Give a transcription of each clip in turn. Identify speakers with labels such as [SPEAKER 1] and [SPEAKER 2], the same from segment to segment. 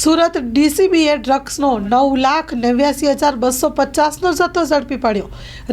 [SPEAKER 1] સુરત ડીસીબીએ ડ્રગ્સનો નવ લાખ નેવ્યાસી હજાર બસો પચાસનો જથ્થો ઝડપી પાડ્યો.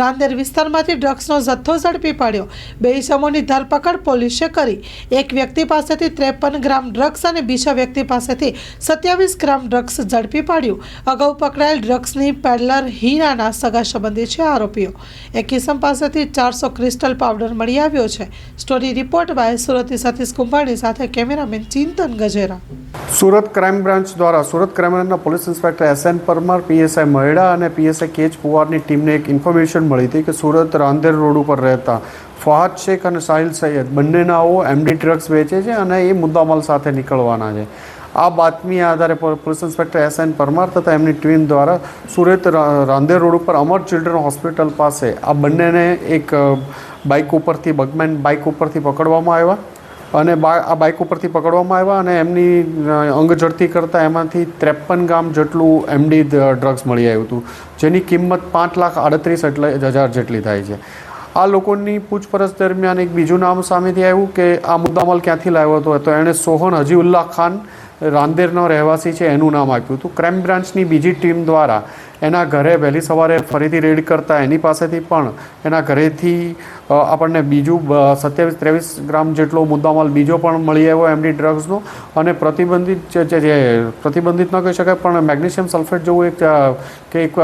[SPEAKER 1] રાંદેર વિસ્તારમાંથી ડ્રગ્સનો જથ્થો ઝડપી પાડ્યો. બે ઇસમોની ધરપકડ પોલીસે કરી. એક વ્યક્તિ પાસેથી ત્રેપન ગ્રામ ડ્રગ્સ અને બીજા વ્યક્તિ પાસેથી સત્યાવીસ ગ્રામ ડ્રગ્સ ઝડપી પાડ્યું. અગાઉ પકડાયેલ ડ્રગ્સની પેડલર હીરાના સગા સંબંધી છે આરોપીઓ. એક કિસમ પાસેથી ચારસો ક્રિસ્ટલ પાવડર મળી આવ્યો છે. Story report by Surti Satish Kumbhani સાથે cameraman Chintan Gajera.
[SPEAKER 2] Surat crime branch દ્વારા Surat crime police inspector S N Parmar, PSI Maheda અને પીએસઆઈ કેચ પુવારની ટીમને એક ઇન્ફોર્મેશન મળી હતી કે સુરત રાંદેર રોડ ઉપર રહેતા ફહાદ શેખ અને સાહિલ સૈયદ બંનેનાઓ એમડી ડ્રગ્સ વેચે છે અને એ મુદ્દામાલ સાથે નીકળવાના છે. આ બાતમી આધારે police inspector S N Parmar તથા એમની ટીમ દ્વારા સુરત રાંદેર રોડ ઉપર અમર ચિલ્ડ્રન હોસ્પિટલ પાસે આ બંનેને એક બાઇક ઉપરથી બગમેન બાઇક ઉપરથી પકડવામાં આવ્યા. અને આ બાઇક ઉપરથી પકડવામાં આવ્યા અને એમની અ, અંગ ઝડતી કરતાં એમાંથી ત્રેપન ગ્રામ જેટલું એમડી ડ્રગ્સ મળી આવ્યું હતું જેની કિંમત પાંચ લાખ આડત્રીસ એટલે હજાર જેટલી થાય છે. આ લોકોની પૂછપરછ દરમિયાન એક બીજું નામ સામેથી આવ્યું કે આ મુદ્દામાલ ક્યાંથી લાવ્યો હતો? તો એણે સોહન હજીઉલ્લા ખાન રાંદેરનો રહેવાસી છે, એનું નામ આપ્યું હતું. ક્રાઇમ બ્રાન્ચની બીજી ટીમ દ્વારા એના ઘરે વહેલી સવારે ફરીથી રેડ કરતા એની પાસેથી પણ એના ઘરેથી આપણને બીજું સત્યાવીસ ત્રેવીસ ગ્રામ જેટલો મુદ્દામાલ બીજો પણ મળી આવ્યો એમડી ડ્રગ્સનો. અને પ્રતિબંધિત જે પ્રતિબંધિત ન કહી શકાય, પણ મેગ્નેશિયમ સલ્ફેટ જેવું એક કે એક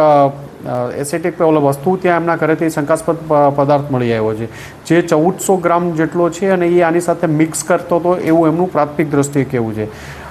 [SPEAKER 2] એસેટિક ઓલો વસ્તુ ત્યાં એમના ઘરેથી શંકાસ્પદ પદાર્થ મળી આવ્યો છે. જે ચૌદસો ગ્રામ જેટલો છે અને એ આની સાથે મિક્સ કરતો હતો એવું એમનું પ્રાથમિક દ્રષ્ટિએ કહેવું છે.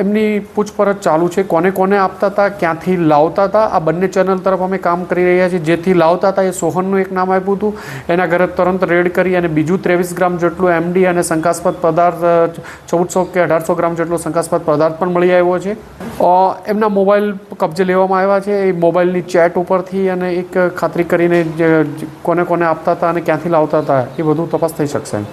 [SPEAKER 2] એમની પૂછપરછ ચાલુ છે. કોને કોને આપતા હતા, ક્યાંથી લાવતા હતા? આ બંને ચેનલ તરફ અમે કામ કરી રહ્યા છીએ. જેથી લાવતા હતા એ સોહનનું એક નામ આપ્યું હતું. એના ઘરે તરંત રેડ કરી અને બીજું ત્રેવીસ ગ્રામ જેટલું એમડી અને શંકાસ્પદ પદાર્થ, ચૌદસો કે અઢારસો ગ્રામ જેટલો શંકાસ્પદ પદાર્થ પણ મળી આવ્યો છે. એમના મોબાઈલ કબજે લેવામાં આવ્યા છે. એ મોબાઈલની ચેટ ઉપરથી અને એક ખાતરી કરીને કોને કોને આપતા હતા અને ક્યાંથી લાવતા હતા એ બધું તપાસ થઈ શકશે.